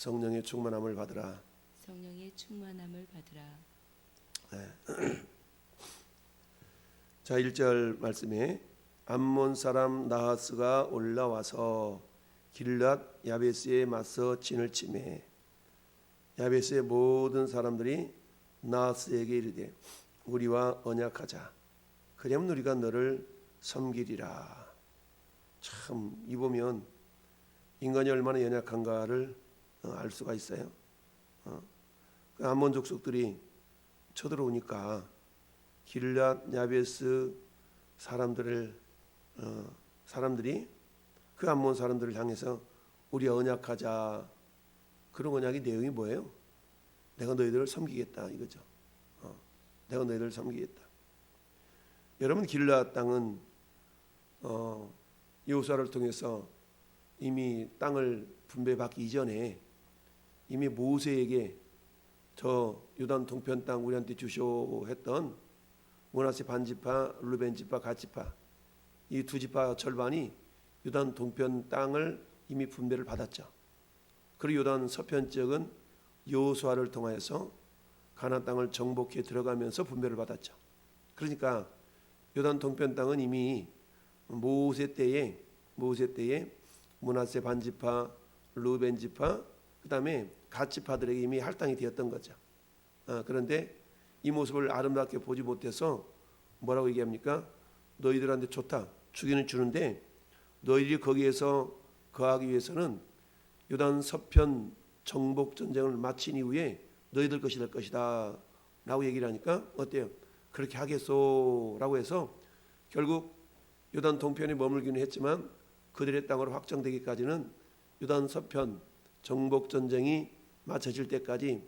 성령의 충만함을 받으라. 성령의 충만함을 받으라. 자, 1절 말씀에 암몬 사람 나하스가 올라와서 길랏 야베스에 맞서 진을 치매 야베스의 모든 사람들이 나하스에게 이르되 우리와 언약하자 그러면 우리가 너를 섬기리라 참 이 보면 인간이 얼마나 연약한가를 어, 알 수가 있어요 어. 그 암몬 족속들이 쳐들어오니까 길랏 야베스 사람들을 어, 사람들이 그 암몬 사람들을 향해서 우리 언약하자 그런 언약이 내용이 뭐예요? 내가 너희들을 섬기겠다 이거죠. 어, 내가 너희들을 섬기겠다. 여러분 길랏 땅은 어, 여호수아를 통해서 이미 땅을 분배받기 이전에 이미 모세에게 저 요단 동편 땅 우리한테 주쇼 했던 모나세 반지파, 루벤 지파, 갓지파 이 두 지파 절반이 요단 동편 땅을 이미 분배를 받았죠. 그리고 요단 서편 지역은 여호수아를 통하여서 가나안 땅을 정복해 들어가면서 분배를 받았죠. 그러니까 요단 동편 땅은 이미 모세 때에 모세 때에 문하세 반지파, 루벤 지파, 그다음에 갓지파들에게 이미 할당이 되었던 거죠. 아, 그런데 이 모습을 아름답게 보지 못해서 뭐라고 얘기합니까? 너희들한테 좋다. 주기는 주는데 너희들이 거기에서 거하기 위해서는 요단 서편 정복 전쟁을 마친 이후에 너희들 것이 될 것이다. 라고 얘기를 하니까 어때요? 그렇게 하겠소라고 해서 결국 요단 동편에 머물기는 했지만 그들의 땅으로 확정되기까지는 요단 서편 정복 전쟁이 마쳐질 때까지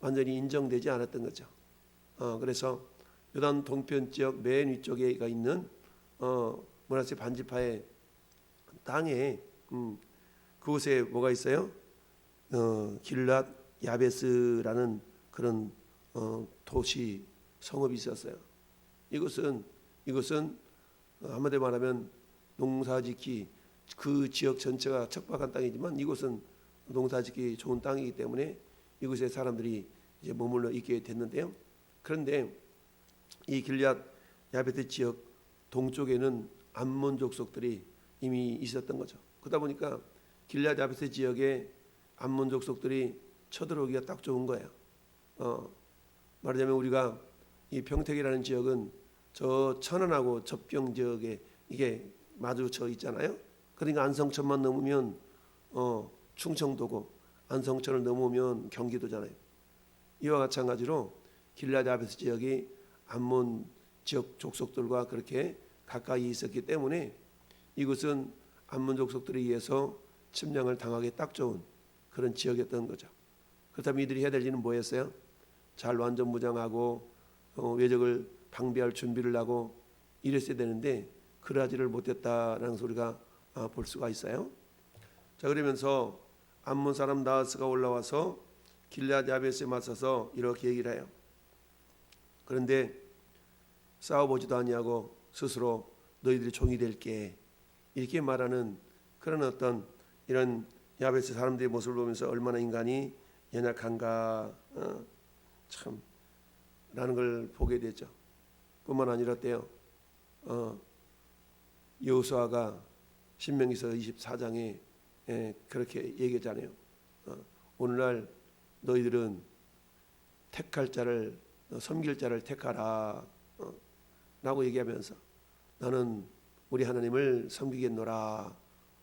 완전히 인정되지 않았던 거죠. 어, 그래서 요단 동편 지역 맨 위쪽에가 있는 어, 문하세 반지파의 땅에 음, 그곳에 뭐가 있어요? 어, 길랏 야베스라는 그런 어, 도시 성읍이 있었어요. 이것은 이것은 어, 한마디로 말하면 농사짓기 그 지역 전체가 척박한 땅이지만 이곳은 농사짓기 좋은 땅이기 때문에 이곳에 사람들이 이제 머물러 있게 됐는데요. 그런데 이 길앗 야베트 지역 동쪽에는 암몬 족속들이 이미 있었던 거죠. 그러다 보니까 길앗 야베트 지역에 암몬 족속들이 쳐들어오기가 딱 좋은 거예요. 어, 말하자면 우리가 이 평택이라는 지역은 저 천안하고 접경 지역에 이게 마주쳐 있잖아요. 그러니까 안성천만 넘으면 어, 충청도고 안성천을 넘으면 경기도잖아요. 이와 마찬가지로 길라드 아베스 지역이 암몬 지역 족속들과 그렇게 가까이 있었기 때문에 이곳은 암몬 족속들에 의해서 침략을 당하기 딱 좋은 그런 지역이었던 거죠. 그렇다면 이들이 해야 될 일은 뭐였어요? 잘 완전 무장하고 어, 외적을 방비할 준비를 하고 이랬어야 되는데 그러하지를 못했다라는 소리가 아, 볼 수가 있어요. 자 그러면서 암몬 사람 나하스가 올라와서 길앗 야베스에 맞서서 이렇게 얘기를 해요. 그런데 싸워보지도 아니하고 스스로 너희들이 종이 될게 이렇게 말하는 그런 어떤 이런 야베스 사람들의 모습을 보면서 얼마나 인간이 연약한가 어, 참 라는 걸 보게 되죠. 뿐만 아니라 때요. 어, 여호수아가 신명기서 24장에 예, 그렇게 얘기했잖아요. 어, 오늘날 너희들은 택할 자를 어, 섬길 자를 택하라 어, 라고 얘기하면서 나는 우리 하나님을 섬기겠노라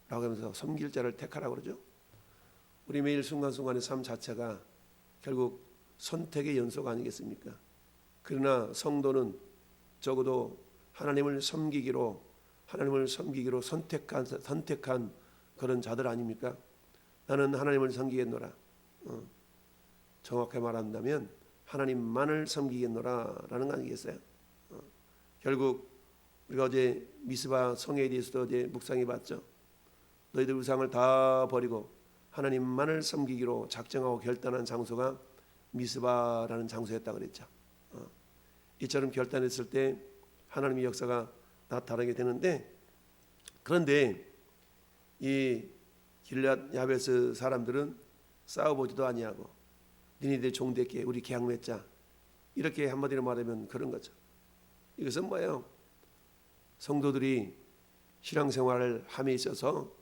라고 하면서 섬길 자를 택하라 그러죠. 우리 매일 순간순간의 삶 자체가 결국 선택의 연속 아니겠습니까? 그러나 성도는 적어도 하나님을 섬기기로 하나님을 섬기기로 선택한 선택한 그런 자들 아닙니까? 나는 하나님을 섬기겠노라. 어, 정확하게 말한다면 하나님만을 섬기겠노라라는 거 아니겠어요? 어, 결국 우리가 어제 미스바 성에 대해서도 어제 묵상해 봤죠. 너희들 우상을 다 버리고 하나님만을 섬기기로 작정하고 결단한 장소가 미스바라는 장소였다 그랬죠. 어, 이처럼 결단했을 때 하나님의 역사가 나타나게 되는데 그런데 이 길앗 야베스 사람들은 싸워보지도 아니하고 니네들 종대께 우리 계약 맺자 이렇게 한마디로 말하면 그런 거죠. 이것은 뭐예요? 성도들이 신앙생활을 함에 있어서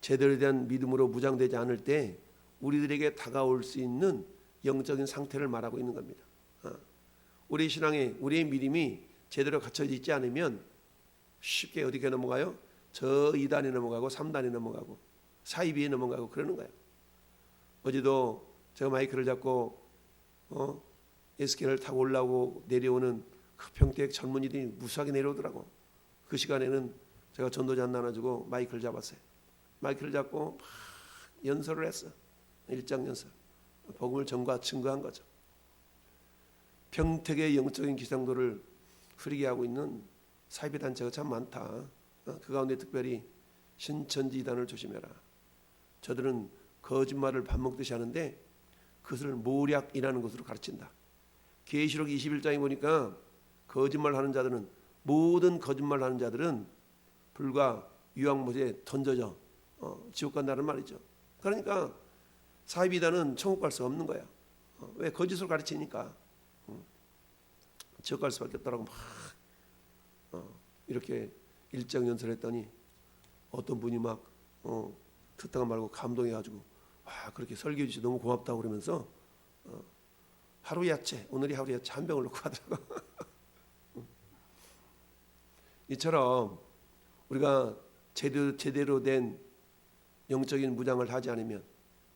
제대로 된 믿음으로 무장되지 않을 때 우리들에게 다가올 수 있는 영적인 상태를 말하고 있는 겁니다. 어. 우리 신앙에 우리의 믿음이 제대로 갖춰져 있지 않으면 쉽게 어디게 넘어가요? 저 2단에 넘어가고 3단에 넘어가고 사이비에 넘어가고 그러는 거예요. 어제도 제가 마이크를 잡고 어? 에스케를 타고 올라오고 내려오는 그 평택 젊은이들이 무수하게 내려오더라고. 그 시간에는 제가 전도자 안 나눠주고 마이크를 잡았어요. 마이크를 잡고 막 연설을 했어. 일장 연설. 복음을 전과 증거한 거죠. 평택의 영적인 기상도를 흐리게 하고 있는 사이비 단체가 참 많다. 어, 그 가운데 특별히 신천지단을 조심해라. 저들은 거짓말을 밥 먹듯이 하는데 그것을 모략이라는 것으로 가르친다. 계시록 21장에 보니까 거짓말하는 자들은 모든 거짓말하는 자들은 불과 유황못에 던져져 어, 지옥 간다는 말이죠. 그러니까 사이비단은 천국 갈 수 없는 거야. 어, 왜 거짓을 가르치니까 음, 지옥 갈 수밖에 없다라고 막 어, 이렇게 일정 연설했더니 어떤 분이 막 어, 듣다가 말고 감동해가지고 와 그렇게 설교해 주시 너무 고맙다고 그러면서 어, 하루 야채 오늘이 하루 야채 한 병을 놓고 하더라고. 이처럼 우리가 제대로, 제대로 된 영적인 무장을 하지 않으면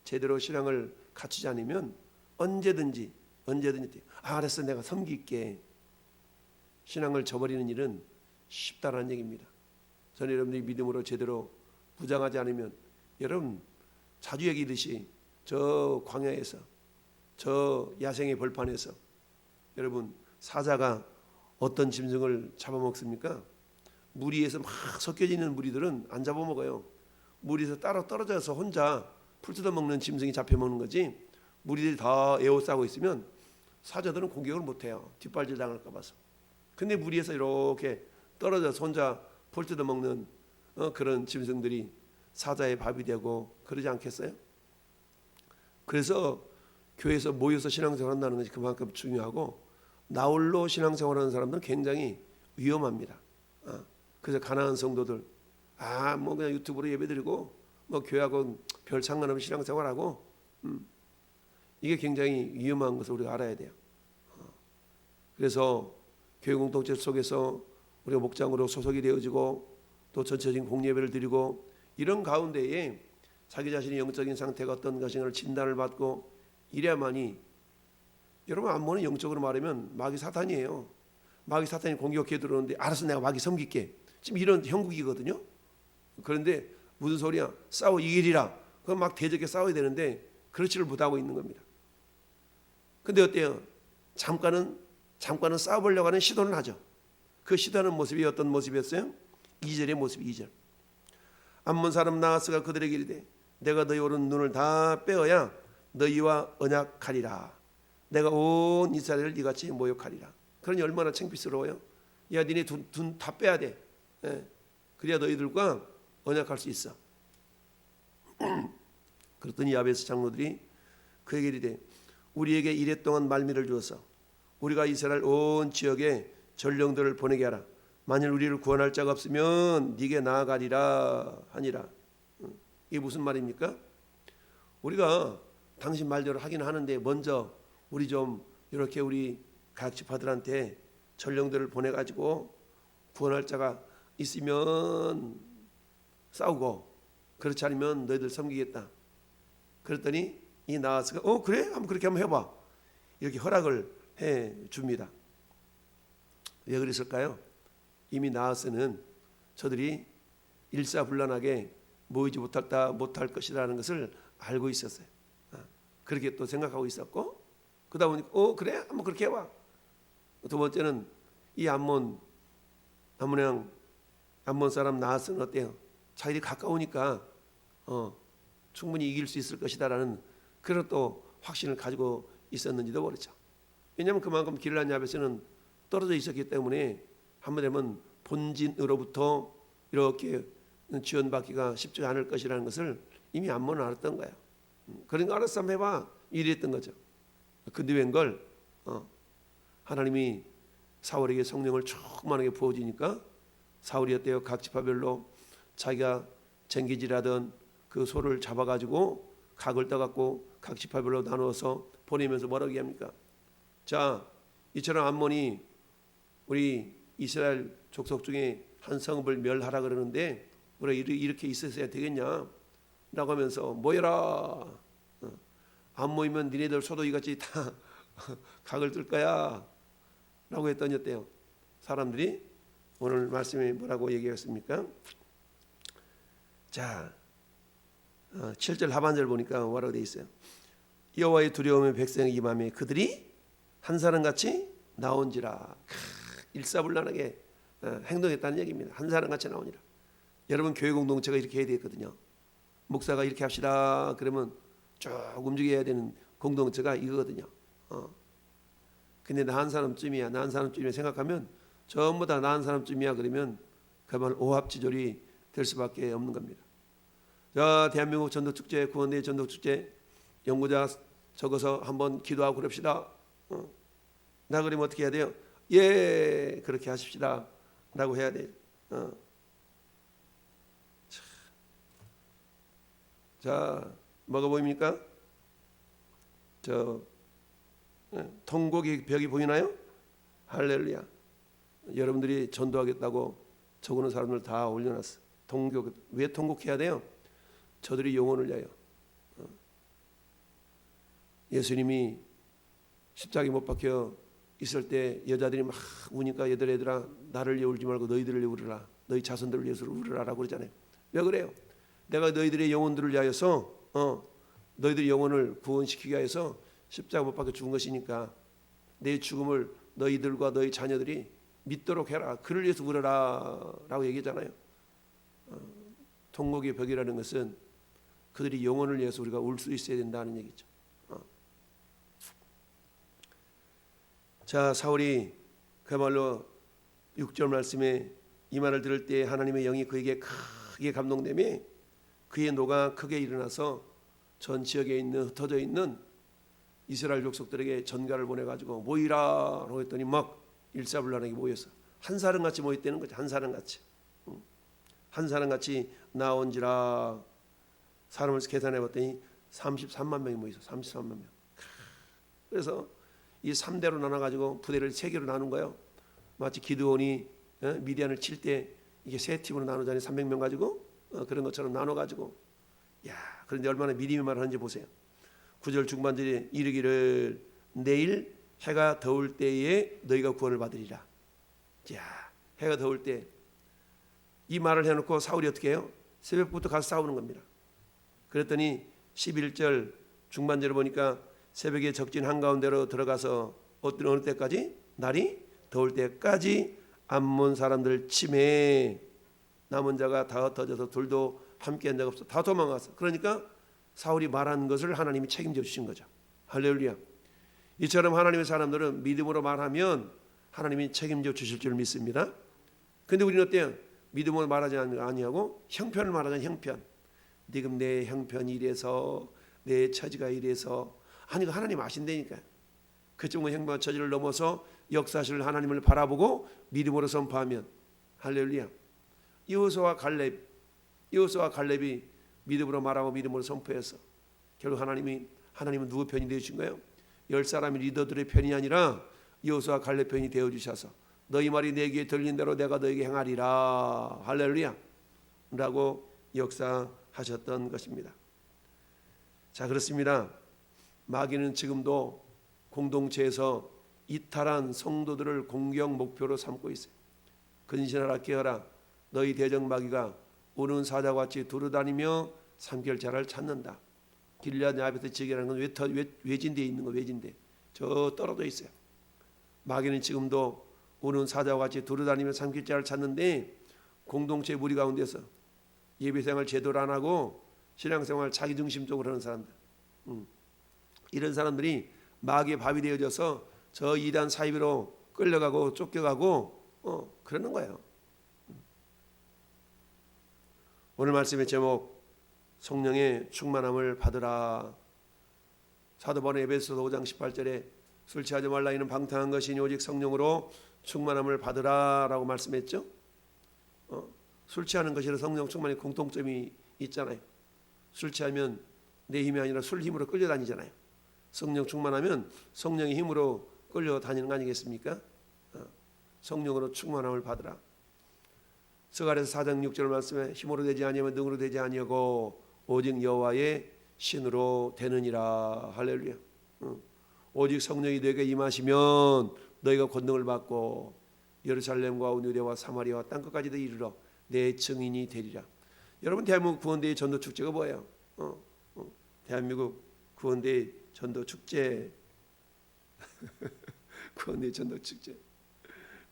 제대로 신앙을 갖추지 않으면 언제든지 언제든지 아 알았어 내가 섬길게 신앙을 저버리는 일은 쉽다라는 얘기입니다. 저는 여러분들이 믿음으로 제대로 무장하지 않으면 여러분 자주 얘기듯이 저 광야에서 저 야생의 벌판에서 여러분 사자가 어떤 짐승을 잡아먹습니까? 무리에서 막 섞여져 있는 무리들은 안 잡아먹어요. 무리에서 따로 떨어져서 혼자 풀 뜯어먹는 짐승이 잡혀먹는 거지 무리들이 다 에워싸고 있으면 사자들은 공격을 못해요. 뒷발질 당할까 봐서. 근데 무리에서 이렇게 떨어져서 혼자 풀 뜯어먹는 어, 그런 짐승들이 사자의 밥이 되고 그러지 않겠어요? 그래서 교회에서 모여서 신앙생활 한다는 것이 그만큼 중요하고 나홀로 신앙생활 하는 사람들은 굉장히 위험합니다. 어. 그래서 가난한 성도들 아 뭐 그냥 유튜브로 예배드리고 뭐 교회하고 별 상관없이 신앙생활하고 음. 이게 굉장히 위험한 것을 우리가 알아야 돼요. 어. 그래서 교회 공동체 속에서 우리가 목장으로 소속이 되어지고 또 전체적인 공예배를 드리고 이런 가운데에 자기 자신의 영적인 상태가 어떤 것인가를 진단을 받고 이래야만이 여러분 안모는 영적으로 말하면 마귀 사탄이에요. 마귀 사탄이 공격해 들어오는데 알아서 내가 마귀 섬길게. 지금 이런 형국이거든요. 그런데 무슨 소리야? 싸워 이기리라. 그럼 막 대적에 싸워야 되는데 그렇지를 못하고 있는 겁니다. 근데 어때요? 잠깐은 잠깐은 싸워보려고 하는 시도는 하죠. 그 시도하는 모습이 어떤 모습이었어요? 2절의 모습이 2절. 암몬 사람 나하스가 그들에게 이르되 내가 너희 오른 눈을 다 빼어야 너희와 언약하리라. 내가 온 이스라엘을 이같이 모욕하리라. 그러니 얼마나 창피스러워요. 야 니네 눈다 빼야 돼. 예. 그래야 너희들과 언약할 수 있어. 그랬더니 야베스 장로들이 그에게 이르되 우리에게 이래 동안 말미를 주어서 우리가 이스라엘 온 지역에 전령들을 보내게 하라. 만일 우리를 구원할 자가 없으면 네게 나아가리라 하니라. 음, 이게 무슨 말입니까? 우리가 당신 말대로 하긴 하는데 먼저 우리 좀 이렇게 우리 각 지파들한테 전령들을 보내 가지고 구원할 자가 있으면 싸우고 그렇지 않으면 너희들 섬기겠다. 그랬더니 이 나하스가 어 그래 한번 그렇게 한번 해봐 이렇게 허락을 해 줍니다. 왜 그랬을까요? 이미 나하스는 저들이 일사불란하게 모이지 못할다 못할 것이라는 것을 알고 있었어요. 아, 그렇게 또 생각하고 있었고 그러다 보니까 어 그래 한번 그렇게 해봐. 두 번째는 이 암몬 암몬양 암몬 사람 나하스는 어때요? 자기들이 가까우니까 어, 충분히 이길 수 있을 것이다라는 그런 또 확신을 가지고 있었는지도 모르죠. 왜냐하면 그만큼 길란 야베스는 떨어져 있었기 때문에 한번 되면 본진으로부터 이렇게 지원받기가 쉽지 않을 것이라는 것을 이미 암몬은 알았던 거예요. 음, 그러니까 알았어 한번 해봐 이랬던 거죠. 근데 웬걸 어, 하나님이 사울에게 성령을 충만하게 부어주니까 사울이 어때요? 각 지파별로 자기가 쟁기질하던 그 소를 잡아가지고 각을 떠갖고 각 지파별로 나누어서 보내면서 뭐라고 얘기합니까? 자 이처럼 암몬이 우리 이스라엘 족속 중에 한 성읍을 멸하라 그러는데 이르- 이렇게 있었어야 되겠냐? 라고 하면서 모여라. 어, 안 모이면 니네들 소도이같이 다 각을 뜰 거야. 라고 했더니 어때요? 사람들이 오늘 말씀에 뭐라고 얘기했습니까? 자, 어, 7절 하반절 보니까 뭐라고 돼 있어요? 여호와의 두려움의 백성의 임함에 그들이 한 사람 같이 나온지라 크, 일사불란하게 어, 행동했다는 얘기입니다. 한 사람 같이 나오니라. 여러분 교회 공동체가 이렇게 해야 되거든요. 목사가 이렇게 합시다. 그러면 쭉 움직여야 되는 공동체가 이거거든요. 어. 근데 나 한 사람쯤이야. 나 한 사람쯤이야 생각하면 전부 다 나 한 사람쯤이야 그러면 그말 오합지졸이 될 수밖에 없는 겁니다. 자, 대한민국 전도 축제, 구원대 전도 축제 연구자 적어서 한번 기도하고 그럽시다. 어. 나 그러면 어떻게 해야 돼요? 예, 그렇게 하십시다. 라고 해야 돼요. 어. 자, 뭐가 보입니까? 저 예, 통곡의 벽이 보이나요? 할렐루야. 여러분들이 전도하겠다고 적어놓은 사람들 다 올려놨어. 통곡 왜 통곡해야 돼요? 저들이 영혼을 위하여. 어. 예수님이 십자가에 못 박혀 있을 때 여자들이 막 우니까 얘들 애들아 나를 위해 울지 말고 너희들을 위해 울으라. 너희 자손들을 위해서 울으라라고 그러잖아요. 왜 그래요? 내가 너희들의 영혼들을 위하여서 어, 너희들 영혼을 구원시키기 위해서 십자가 못 박혀 죽은 것이니까 내 죽음을 너희들과 너희 자녀들이 믿도록 해라. 그를 위해서 울어라라고 얘기하잖아요. 어, 통곡의 벽이라는 것은 그들이 영혼을 위해서 우리가 울 수 있어야 된다는 얘기죠. 어. 자 사울이 그야말로 6절 말씀에 이 말을 들을 때 하나님의 영이 그에게 크게 감동되며 그의 노가 크게 일어나서 전 지역에 있는 흩어져 있는 이스라엘 족속들에게 전가를 보내 가지고 모이라라고 했더니 막 일사불란하게 모여서 한 사람 같이 모였다는 거죠. 한 사람 같이 응. 한 사람 같이 나온지라 사람을 계산해 봤더니 33만 명이 모여서 33만 명. 그래서 이 3대로 나눠 가지고 부대를 세 개로 나눈 거예요. 마치 기드온이 어, 미디안을 칠 때 이게 세 팀으로 나누자니 300명 가지고 어, 그런 것처럼 나눠 가지고 야 그런데 얼마나 미리미 말을 하는지 보세요. 9절 중반절에 이르기를 내일 해가 더울 때에 너희가 구원을 받으리라. 야 해가 더울 때 이 말을 해 놓고 사울이 어떻게 해요? 새벽부터 가서 싸우는 겁니다. 그랬더니 11절 중반절을 보니까 새벽에 적진 한가운데로 들어가서 어떤 어느 때까지 날이 더울 때까지 암몬 사람들 침에 남은 자가 다 흩어져서 둘도 함께 한 적 없어 다 도망갔어. 그러니까 사울이 말한 것을 하나님이 책임져 주신 거죠. 할렐루야. 이처럼 하나님의 사람들은 믿음으로 말하면 하나님이 책임져 주실 줄 믿습니다. 근데 우리는 어때요? 믿음으로 말하지 아니하고 형편을 말하자는 형편. 지금 내 형편이 이래서 내 처지가 이래서 아니 그 하나님 아신다니까. 그쪽은 형편 처지를 넘어서 역사실 하나님을 바라보고 믿음으로 선포하면 할렐루야. 이호수와 갈렙, 이호수와 갈렙이 믿음으로 말하고 믿음으로 선포해서 결국 하나님이 하나님은 누구 편이 되어 주신 거예요? 열 사람이 리더들의 편이 아니라 이호수와 갈렙 편이 되어 주셔서 너희 말이 내 귀에 들린 대로 내가 너에게 행하리라 할렐루야 라고 역사하셨던 것입니다. 자 그렇습니다. 마귀는 지금도 공동체에서 이탈한 성도들을 공격 목표로 삼고 있어요. 근신하라 깨어라 너희 대적 마귀가 우는 사자와 같이 두루다니며 삼결자를 찾는다. 길리앗 야베트 지역이라는 건 외터, 외, 외진대에 있는 거 외진대. 저 떨어져 있어요. 마귀는 지금도 우는 사자와 같이 두루다니며 삼결자를 찾는데 공동체 무리 가운데서 예배생활 제대로 안 하고 신앙생활 자기 중심적으로 하는 사람들. 음. 이런 사람들이 마귀의 밥이 되어져서 저 이단 사이비로 끌려가고 쫓겨가고 어, 그러는 거예요. 오늘 말씀의 제목 성령의 충만함을 받으라. 사도 바울 에베소서 5장 18절에 술 취하지 말라 이는 방탕한 것이니 오직 성령으로 충만함을 받으라라고 말씀했죠. 어, 술 취하는 것이나 성령 충만의 공통점이 있잖아요. 술 취하면 내 힘이 아니라 술 힘으로 끌려다니잖아요. 성령 충만하면 성령의 힘으로 끌려다니는 거 아니겠습니까? 어, 성령으로 충만함을 받으라. 스가랴서 4장 6절 말씀에 힘으로 되지 아니하면 능으로 되지 아니하고 오직 여호와의 신으로 되느니라 할렐루야. 어. 오직 성령이 너에게 임하시면 너희가 권능을 받고 예루살렘과 유대와 사마리아와 땅 끝까지도 이르러 내 증인이 되리라. 여러분 대한민국 구원대의 전도 축제가 뭐예요? 어, 어, 대한민국 구원대의 전도 축제. 구원대의 전도 축제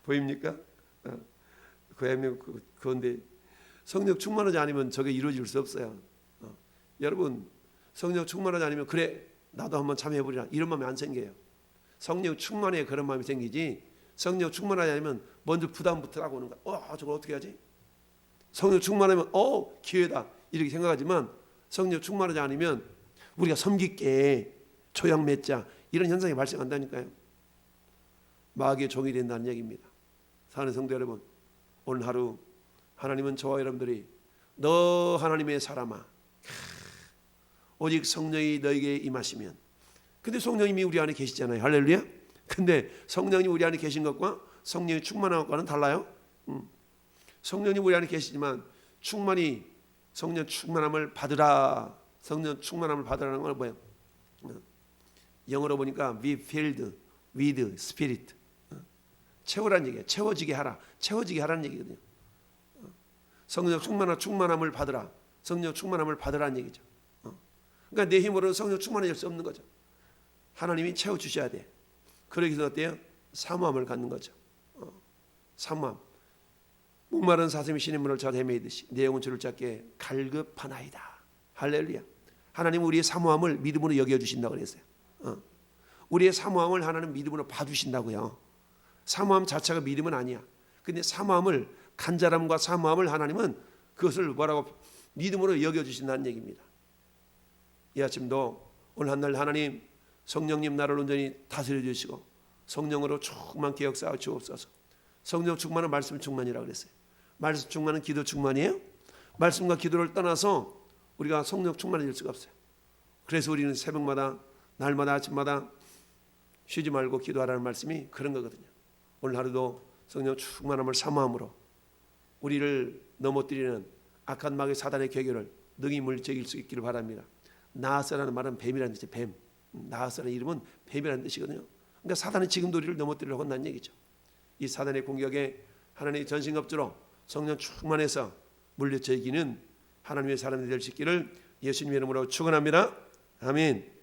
보입니까? 어, 대한민국 그- 구원대 성령 충만하지 않으면 저게 이루어질 수 없어요. 어, 여러분 성령 충만하지 않으면 그래 나도 한번 참여해보리라 이런 마음이 안 생겨요. 성령 충만해 그런 마음이 생기지 성령 충만하지 않으면 먼저 부담부터 하고 오는 거야. 어 저걸 어떻게 하지? 성령 충만하면 어 기회다 이렇게 생각하지만 성령 충만하지 않으면 우리가 섬길게 조양 맺자 이런 현상이 발생한다니까요. 마귀의 종이 된다는 얘기입니다. 사는 성도 여러분 오늘 하루 하나님은 저와 여러분들이 너 하나님의 사람아 오직 성령이 너에게 임하시면 근데 성령님이 우리 안에 계시잖아요 할렐루야 근데 성령님 우리 안에 계신 것과 성령이 충만한 것과는 달라요 음. 성령님 우리 안에 계시지만 충만히 성령 충만함을 받으라 성령 충만함을 받으라는 건 뭐예요 어. 영어로 보니까 be filled with spirit 어. 채우라는 얘기예요 채워지게 하라 채워지게 하라는 얘기거든요 어. 성령 충만한 충만함을 받으라 성령 충만함을 받으라는 얘기죠 그러니까 내 힘으로는 성령 충만해질 수 없는 거죠. 하나님이 채워 주셔야 돼. 그러기 위해서 어때요? 사모함을 갖는 거죠. 어, 사모함. 목마른 사슴이 신의 문을 잘 헤매이듯이 내 영혼 줄을 잡게 갈급하나이다. 할렐루야. 하나님 우리의 사모함을 믿음으로 여겨 주신다고 그랬어요. 어. 우리의 사모함을 하나님 믿음으로 봐주신다고요. 사모함 자체가 믿음은 아니야. 근데 사모함을 간절함과 사모함을 하나님은 그것을 뭐라고 믿음으로 여겨 주신다는 얘기입니다. 이 아침도 오늘 한날 하나님 성령님 나를 온전히 다스려 주시고 성령으로 충만케 역사하여 주옵소서. 성령 충만은 말씀 충만이라고 그랬어요. 말씀 충만은 기도 충만이에요. 말씀과 기도를 떠나서 우리가 성령 충만해질 수가 없어요. 그래서 우리는 새벽마다 날마다 아침마다 쉬지 말고 기도하라는 말씀이 그런 거거든요. 오늘 하루도 성령 충만함을 사모함으로 우리를 넘어뜨리는 악한 마귀 사단의 계결을 능히 물제길 수 있기를 바랍니다. 나하스라는 말은 뱀이라는 뜻이에요. 뱀. 나하스라는 이름은 뱀이라는 뜻이거든요. 그러니까 사단이 지금도 우리를 넘어뜨리려고 한다는 얘기죠. 이 사단의 공격에 하나님의 전신갑주로 성령 충만해서 물리쳐 이기는 하나님의 사람이 될 수 있기를 예수님의 이름으로 축원합니다. 아멘.